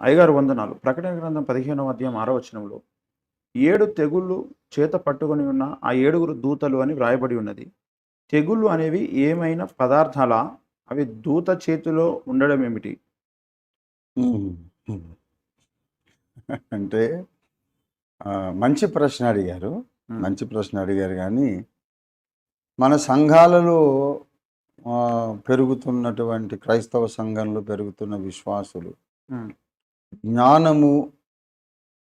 అయ్యగారు వందనాలు. ప్రకటన గ్రంథం పదిహేనవ అధ్యాయం ఆరో వచనంలో ఏడు తెగుళ్ళు చేత పట్టుకొని ఉన్న ఆ ఏడుగురు దూతలు అని వ్రాయబడి ఉన్నది. తెగుళ్ళు అనేవి ఏమైనా పదార్థాల? అవి దూత చేతిలో ఉండడం ఏమిటి? అంటే మంచి ప్రశ్న అడిగారు. మంచి ప్రశ్న అడిగారు కానీ మన సంఘాలలో పెరుగుతున్నటువంటి క్రైస్తవ సంఘంలో పెరుగుతున్న విశ్వాసులు జ్ఞానము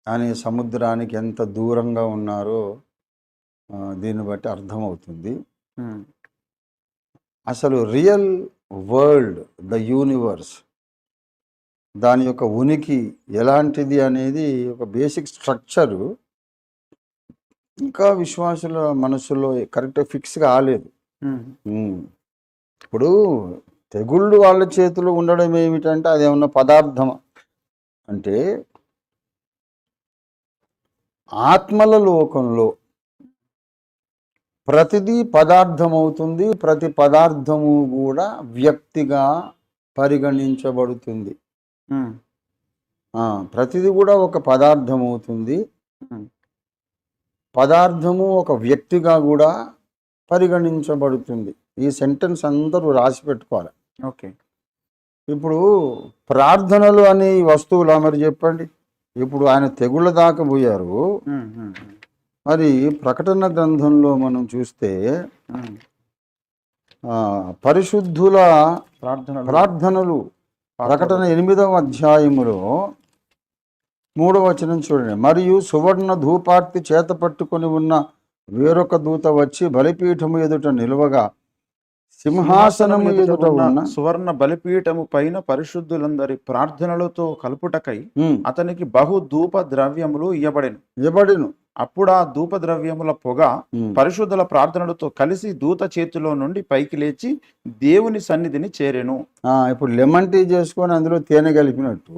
అనే సముద్రానికి ఎంత దూరంగా ఉన్నారో దీన్ని బట్టి అర్థమవుతుంది. అసలు రియల్ వరల్డ్ ద యూనివర్స్ దాని యొక్క ఉనికి ఎలాంటిది అనేది ఒక బేసిక్ స్ట్రక్చరు ఇంకా విశ్వాసుల మనసులో కరెక్ట్ ఫిక్స్ కాలేదు. ఇప్పుడు తెగుళ్ళు వాళ్ళ చేతిలో ఉండడం ఏమిటంటే అది ఏమన్నా పదార్థం అంటే ఆత్మల లోకంలో ప్రతిదీ పదార్థం అవుతుంది ప్రతి పదార్థము కూడా వ్యక్తిగా పరిగణించబడుతుంది. ప్రతిదీ కూడా ఒక పదార్థం అవుతుంది పదార్థము ఒక వ్యక్తిగా కూడా పరిగణించబడుతుంది. ఈ సెంటెన్స్ అందరూ రాసి పెట్టుకోవాలి. ఓకే. ఇప్పుడు ప్రార్థనలు అనే వస్తువులా మరి చెప్పండి. ఇప్పుడు ఆయన తెగుళ్ళ దాకా పోయారు. మరి ప్రకటన గ్రంథంలో మనం చూస్తే పరిశుద్ధుల ప్రార్థనలు. ప్రార్థనలు. ప్రకటన ఎనిమిదవ అధ్యాయములో మూడవ వచనం చూడండి. మరియు సువర్ణ ధూపార్తి చేత పట్టుకొని ఉన్న వేరొక దూత వచ్చి బలిపీఠము ఎదుట నిలువగా సింహాసనము ఎదుట ఉన్న సువర్ణ బలిపీఠము పైన పరిశుద్ధులందరి ప్రార్థనలతో కలుపుటకై అతనికి బహు ధూప ద్రవ్యములు ఇయ్యబడెను. ఇవ్వబడును అప్పుడు ఆ ధూప ద్రవ్యముల పొగ పరిశుద్ధుల ప్రార్థనలతో కలిసి దూత చేతిలో నుండి పైకి లేచి దేవుని సన్నిధిని చేరెను. ఆ, ఇప్పుడు లెమన్ టీ చేసుకొని అందులో తేనె కలిపినట్టు.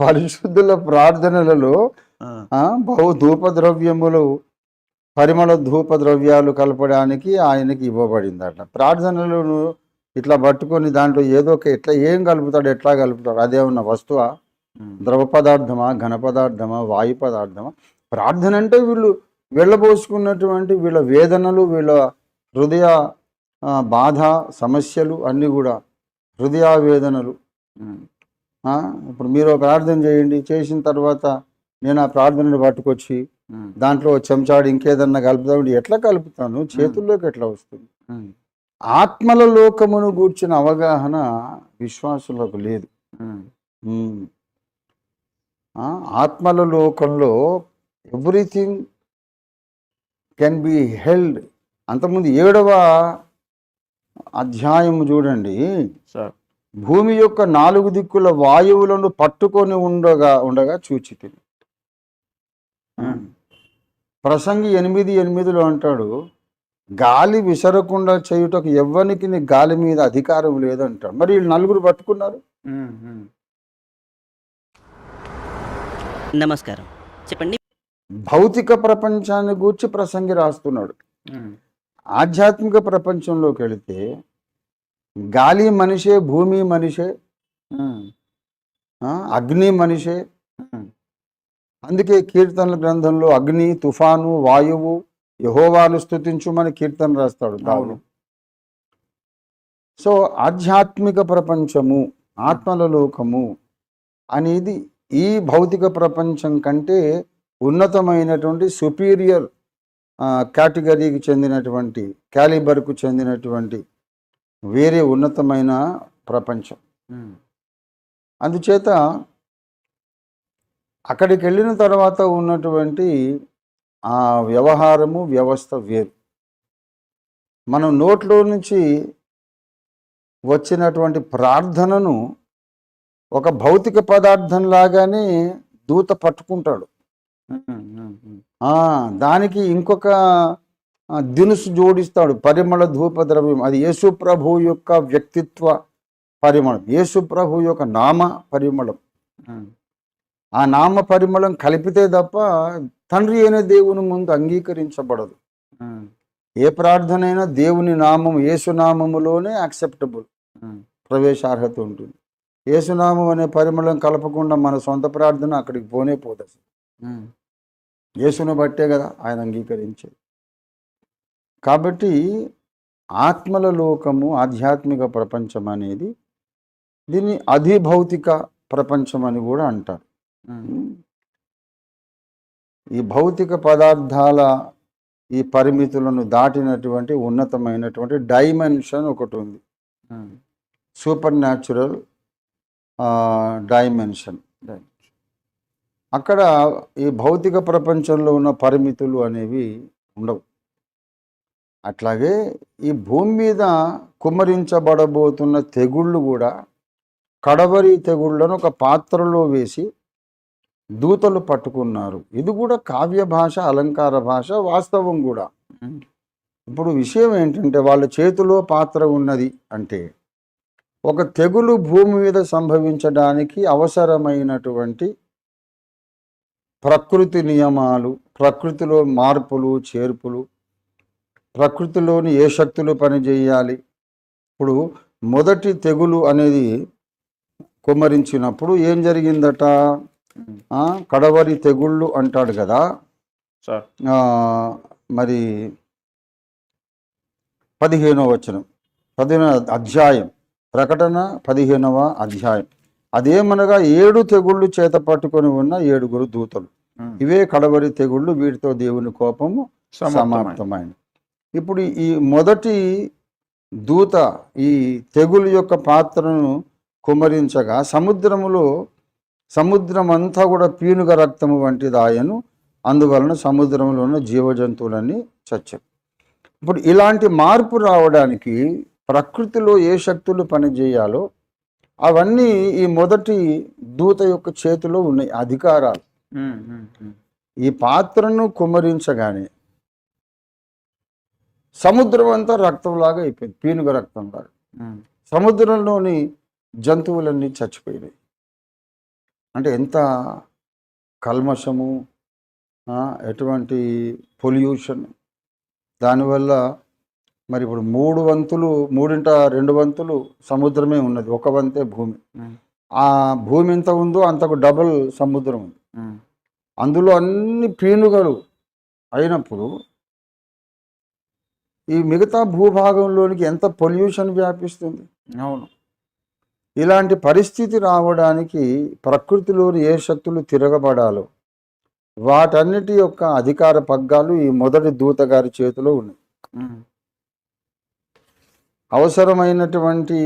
పరిశుద్ధుల ప్రార్థనలలో బహు ధూప ద్రవ్యములు పరిమళ ధూప ద్రవ్యాలు కలపడానికి ఆయనకి ఇవ్వబడిందట. ప్రార్థనలను ఇట్లా పట్టుకొని దాంట్లో ఏదో ఒక ఎట్లా ఏం కలుపుతాడు ఎట్లా కలుపుతాడు అదేమన్నా వస్తువా? ద్రవ పదార్థమా ఘన పదార్థమా వాయు పదార్థమా? ప్రార్థన అంటే వీళ్ళు వెళ్ళబోసుకున్నటువంటి వీళ్ళ వేదనలు వీళ్ళ హృదయ బాధ సమస్యలు అన్నీ కూడా హృదయ వేదనలు ఉమ్, ఆ, ఇప్పుడు మీరు ప్రార్థన చేయండి చేసిన తర్వాత నేను ఆ ప్రార్థనను పట్టుకొచ్చి దాంట్లో చెంచాడు ఇంకేదన్నా కలుపుతామంటే ఎట్లా కలుపుతాను? చేతుల్లోకి ఎట్లా వస్తుంది? ఆత్మల లోకమును గూర్చిన అవగాహన విశ్వాసులకు లేదు. ఆత్మల లోకంలో ఎవ్రీథింగ్ కెన్ బి హెల్డ్. అంతకుముందు ఏడవ అధ్యాయం చూడండి. సార్. భూమి యొక్క నాలుగు దిక్కుల వాయువులను పట్టుకొని ఉండగా ఉండగా ఉమ్, ప్రసంగి ఎనిమిది ఎనిమిదిలో అంటాడు గాలి విసరకుండా చేయుటకు ఎవ్వనికి నీ గాలి మీద అధికారం లేదంటాడు. మరి వీళ్ళు నలుగురు పట్టుకున్నారు. నమస్కారం. చెప్పండి. భౌతిక ప్రపంచాన్ని గూర్చి ప్రసంగి రాస్తున్నాడు. ఆధ్యాత్మిక ప్రపంచంలోకి వెళితే గాలి మనిషే భూమి మనిషే అగ్ని మనిషే అందుకే కీర్తనల గ్రంథంలో అగ్ని తుఫాను వాయువు యహోవాను స్థుతించుమని కీర్తన రాస్తాడు దావులు సో ఆధ్యాత్మిక ప్రపంచము ఆత్మల లోకము అనేది ఈ భౌతిక ప్రపంచం కంటే ఉన్నతమైనటువంటి సుపీరియర్ కేటగిరీకి చెందినటువంటి క్యాలిబర్కు చెందినటువంటి వేరే ఉన్నతమైన ప్రపంచం. అందుచేత అక్కడికి వెళ్ళిన తర్వాత ఉన్నటువంటి ఆ వ్యవహారము వ్యవస్థ వేరు. మనం నోట్లో నుంచి వచ్చినటువంటి ప్రార్థనను ఒక భౌతిక పదార్థం లాగానే దూత పట్టుకుంటాడు. దానికి ఇంకొక దినుసు జోడిస్తాడు పరిమళ ధూప ద్రవ్యం అది యేసు ప్రభు యొక్క వ్యక్తిత్వ పరిమళం. యేసు ప్రభు యొక్క నామ పరిమళం. ఆ నామ పరిమళం కలిపితే తప్ప తండ్రి అయిన దేవుని ముందు అంగీకరించబడదు. ఏ ప్రార్థన అయినా దేవుని నామం యేసు నామములోనే యాక్సెప్టబుల్ ప్రవేశార్హత ఉంటుంది. యేసునామం అనే పరిమళం కలపకుండా మన సొంత ప్రార్థన అక్కడికి పోనే పోదు అసలు. ఉమ్, యేసును బట్టే కదా ఆయన అంగీకరించేది. కాబట్టి ఆత్మల లోకము ఆధ్యాత్మిక ప్రపంచం అనేది దీన్ని అధిభౌతిక ప్రపంచం అని కూడా అంటారు. ఈ భౌతిక పదార్థాల ఈ పరిమితులను దాటినటువంటి ఉన్నతమైనటువంటి డైమెన్షన్ ఒకటి ఉంది. Supernatural dimension. అక్కడ ఈ భౌతిక ప్రపంచంలో ఉన్న పరిమితులు అనేవి ఉండవు. అట్లాగే ఈ భూమి మీద కుమ్మరించబడబోతున్న తెగుళ్ళు కూడా కడవరి తెగుళ్ళను ఒక పాత్రలో వేసి దూతలు పట్టుకున్నారు. ఇది కూడా కావ్య భాష అలంకార భాష వాస్తవం కూడా. ఇప్పుడు విషయం ఏంటంటే వాళ్ళ చేతిలో పాత్ర ఉన్నది అంటే ఒక తెగులు భూమి మీద సంభవించడానికి అవసరమైనటువంటి ప్రకృతి నియమాలు ప్రకృతిలో మార్పులు చేర్పులు ప్రకృతిలోని ఏ శక్తులు పనిచేయాలి? ఇప్పుడు మొదటి తెగులు అనేది కుమ్మరించినప్పుడు ఏం జరిగిందట? కడవరి తెగుళ్ళు అంటాడు కదా. మరి పదిహేనవ వచనం. పదిహేనవ అధ్యాయం. ప్రకటన పదిహేనవ అధ్యాయం. అదేమనగా ఏడు తెగుళ్ళు చేత పట్టుకొని ఉన్న ఏడుగురు దూతలు. ఇవే కడవరి తెగుళ్ళు వీటితో దేవుని కోపము. సమాప్తమైంది. ఇప్పుడు ఈ మొదటి దూత ఈ తెగులు యొక్క పాత్రను కుమరించగా సముద్రములో సముద్రం అంతా కూడా పీనుగ రక్తము వంటిదాయను. అందువలన సముద్రంలో ఉన్న జీవజంతువులన్నీ చచ్చాయి ఇప్పుడు ఇలాంటి మార్పు రావడానికి ప్రకృతిలో ఏ శక్తులు పనిచేయాలో అవన్నీ ఈ మొదటి దూత యొక్క చేతిలో ఉన్నాయి అధికారాలు. ఈ పాత్రను కుమ్మరించగానే సముద్రం అంతా రక్తంలాగా అయిపోయింది పీనుగ రక్తంలాగా. సముద్రంలోని జంతువులన్నీ చచ్చిపోయినాయి. అంటే ఎంత కల్మషము ఎటువంటి పొల్యూషన్? దానివల్ల మరి ఇప్పుడు మూడు వంతులు మూడింట రెండు వంతులు సముద్రమే ఉన్నది. ఒక వంతే భూమి. ఆ భూమి ఎంత ఉందో అంతకు డబుల్ సముద్రం ఉంది. అందులో అన్ని పీనుగలు అయినప్పుడు ఈ మిగతా భూభాగంలోనికి ఎంత పొల్యూషన్ వ్యాపిస్తుంది? అవును. ఇలాంటి పరిస్థితి రావడానికి ప్రకృతిలోని ఏ శక్తులు తిరగబడాలో వాటన్నిటి యొక్క అధికార పగ్గాలు ఈ మొదటి దూత గారి చేతిలో ఉన్నాయి. అవసరమైనటువంటి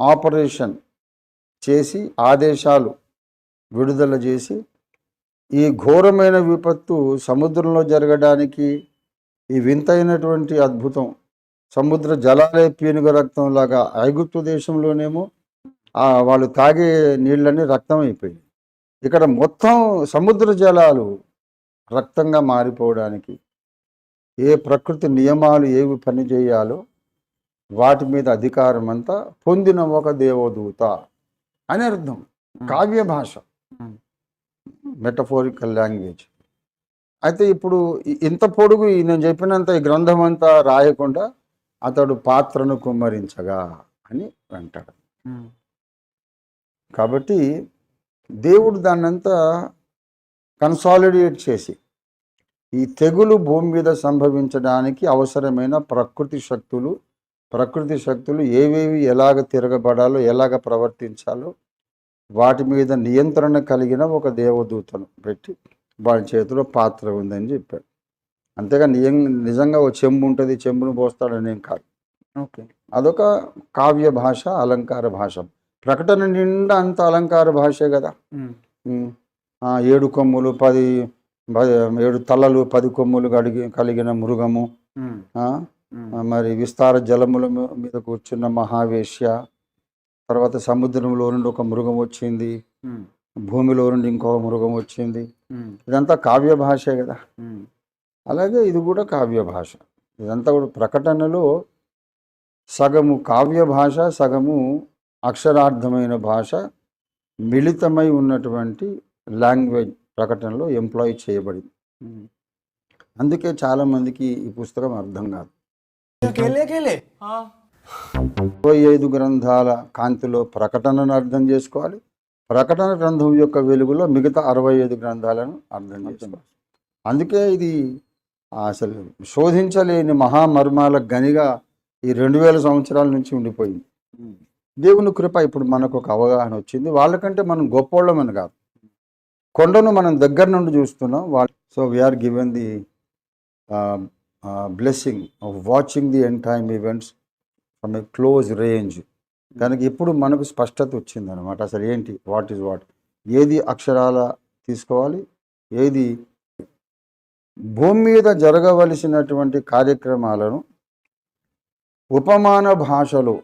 ఆపరేషన్ చేసి ఆదేశాలు విడుదల చేసి ఈ ఘోరమైన విపత్తు సముద్రంలో జరగడానికి ఈ వింతైనటువంటి అద్భుతం సముద్ర జలాలే పీనుగ రక్తం లాగా ఐగుప్తు దేశంలోనేమో వాళ్ళు తాగే నీళ్ళన్నీ రక్తం అయిపోయాయి ఇక్కడ మొత్తం సముద్ర జలాలు రక్తంగా మారిపోవడానికి ఏ ప్రకృతి నియమాలు ఏవి పనిచేయాలో వాటి మీద అధికారం అంతా పొందిన ఒక దేవదూత అని అర్థం. కావ్య భాష. మెటఫోరికల్ లాంగ్వేజ్ అయితే ఇప్పుడు ఇంత పొడుగు నేను చెప్పినంత ఈ గ్రంథం అంతా రాయకుండా అతడు పాత్రను కుమ్మరించగా అని అంటాడు. కాబట్టి దేవుడు దాన్నంతా కన్సాలిడేట్ చేసి ఈ తెగులు భూమి మీద సంభవించడానికి అవసరమైన ప్రకృతి శక్తులు ప్రకృతి శక్తులు ఏవేవి ఎలాగ తిరగబడాలో ఎలాగ ప్రవర్తించాలో వాటి మీద నియంత్రణ కలిగిన ఒక దేవదూతను పెట్టి వాడి చేతిలో పాత్ర ఉందని చెప్పాడు. అంతేగా నిజం నిజంగా ఓ చెంబు ఉంటుంది చెంబును పోస్తాడనేం కాదు. ఓకే. అదొక కావ్య భాష అలంకార భాష. ప్రకటన నిండా అంత అలంకార భాషే కదా. ఏడు కొమ్ములు పది ఏడు తలలు పది కొమ్ములు కడిగి కలిగిన మృగము. మరి విస్తార జలముల మీద కూర్చున్న మహావేశ్య తర్వాత సముద్రంలో నుండి ఒక మృగం వచ్చింది. భూమిలో నుండి ఇంకో మృగం వచ్చింది. ఇదంతా కావ్య భాషే కదా. అలాగే ఇది కూడా కావ్య భాష. ఇదంతా కూడా ప్రకటనలో సగము కావ్య భాష సగము అక్షరార్థమైన భాష మిళితమై ఉన్నటువంటి లాంగ్వేజ్ ప్రకటనలో ఎంప్లాయ్ చేయబడింది. అందుకే చాలామందికి ఈ పుస్తకం అర్థం కాదు. ముప్పై ఐదు గ్రంథాల కాంతిలో ప్రకటనను అర్థం చేసుకోవాలి. ప్రకటన గ్రంథం యొక్క వెలుగులో మిగతా అరవై ఐదు గ్రంథాలను అర్థం చేసుకోవాలి. అందుకే ఇది అసలు శోధించలేని మహామర్మాల గనిగా ఈ రెండు వేల సంవత్సరాల నుంచి ఉండిపోయింది. దేవుని కృప ఇప్పుడు మనకు ఒక అవగాహన వచ్చింది. వాళ్ళకంటే మనం గొప్పోళ్ళమని కాదు. కొండను మనం దగ్గర నుండి చూస్తున్నాం. వాళ్ళు so we're given the blessing of watching the end time events from a close range కనుక ఇప్పుడు మనకు స్పష్టత వచ్చింది అనమాట అసలు ఏంటి? వాట్ ఈజ్ వాట్ ఏది అక్షరాల తీసుకోవాలి? ఏది భూమి మీద జరగవలసినటువంటి కార్యక్రమాలను ఉపమాన భాషలో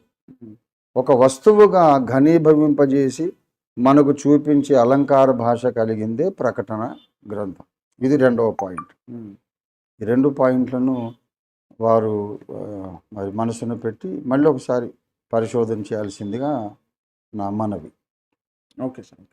ఒక వస్తువుగా ఘనీభవింపజేసి మనకు చూపించే అలంకార భాష కలిగిందే ప్రకటన గ్రంథం. ఇది రెండవ పాయింట్. ఈ రెండు పాయింట్లను వారు మరి మనసును పెట్టి మళ్ళీ ఒకసారి పరిశోధన చేయాల్సిందిగా నా మనవి. Okay sir.